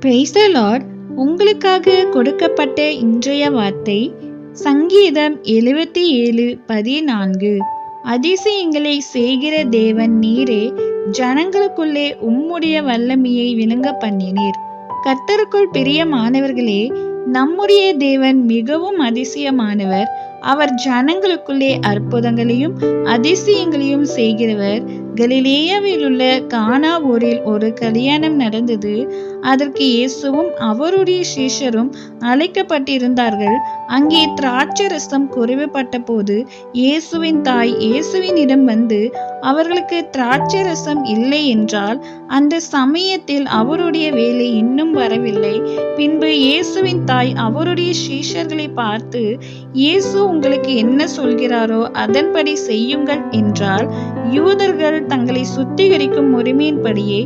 Praise the Lord உங்களுக்காக கொடுக்கப்பட்ட இன்றைய வார்த்தை சங்கீதம் எழுபத்தி ஏழு பதினான்கு. அதிசயங்களை செய்கிற தேவன் நீரே ஜனங்களுக்குள்ளே உம்முடைய வல்லமையை விளங்க பண்ணினீர். கர்த்தருக்குள் பிரியமானவர்களே நம்முடைய தேவன் மிகவும் அதிசயமானவர். அவர் ஜனங்களுக்குள்ளே அற்புதங்களையும் அதிசயங்களையும் செய்கிறவர். கலிலேயாவில் உள்ள கானா ஊரில் ஒரு கல்யாணம் நடந்தது. அதற்கு இயேசுவும் அவருடைய சீஷரும் அழைக்கப்பட்டிருந்தார்கள். அங்கே திராட்சை ரசம் குறைவுபட்ட போது இயேசுவின் தாய் இயேசுவினிடம் வந்து அவர்களுக்கு திராட்சை ரசம் இல்லை என்றால் அந்த சமயத்தில் அவருடைய வேலை இன்னும் வரவில்லை. பின்பு இயேசுவின் தாய் அவருடைய சீஷர்களை பார்த்து இயேசு உங்களுக்கு என்ன சொல்கிறாரோ அதன்படி செய்யுங்கள் என்றால் யூதர்கள் தங்களை சுத்திகரிக்கும் உரிமையின்படியே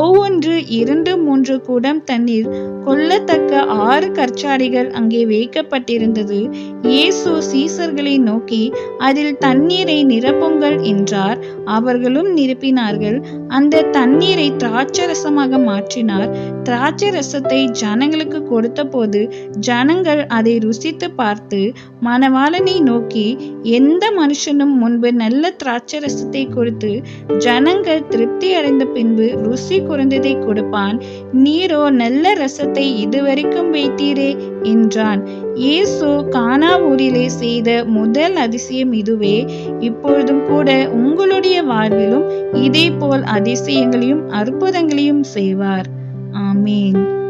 ஒவ்வொன்று இரண்டு மூன்று குடம் தண்ணீர் கொல்லத்தக்க ஆறு கற்சாடிகள் அங்கே வைக்கப்பட்டிருந்தது. இயேசு சீசர்களை நோக்கி அதில் தண்ணீரை நிரப்புங்கள் என்றார். அவர்களும் நிரப்பினார்கள். அந்த தண்ணீரை திராட்சரசமாக மாற்றினார். திராட்சை ரசத்தை ஜனங்களுக்கு கொடுத்தபோது ஜனங்கள் அதை ருசித்து பார்த்து மணவாளனை நோக்கி எந்த மனுஷனும் முன்பு நல்ல திராட்சை ரசத்தை கொடுத்து ஜனங்கள் திருப்தி அடைந்த பின்பு ருசி குறைந்ததை கொடுப்பான். நீரோ நல்ல ரசத்தை இதுவரைக்கும் வைத்தீரே என்றான். இயேசு கானா ஊரிலே செய்த முதல் அதிசயம் இதுவே. இப்பொழுதும் கூட உங்களுடைய வாழ்விலும் இதே போல் அதிசயங்களையும் அற்புதங்களையும் செய்வார். ஆமீன்.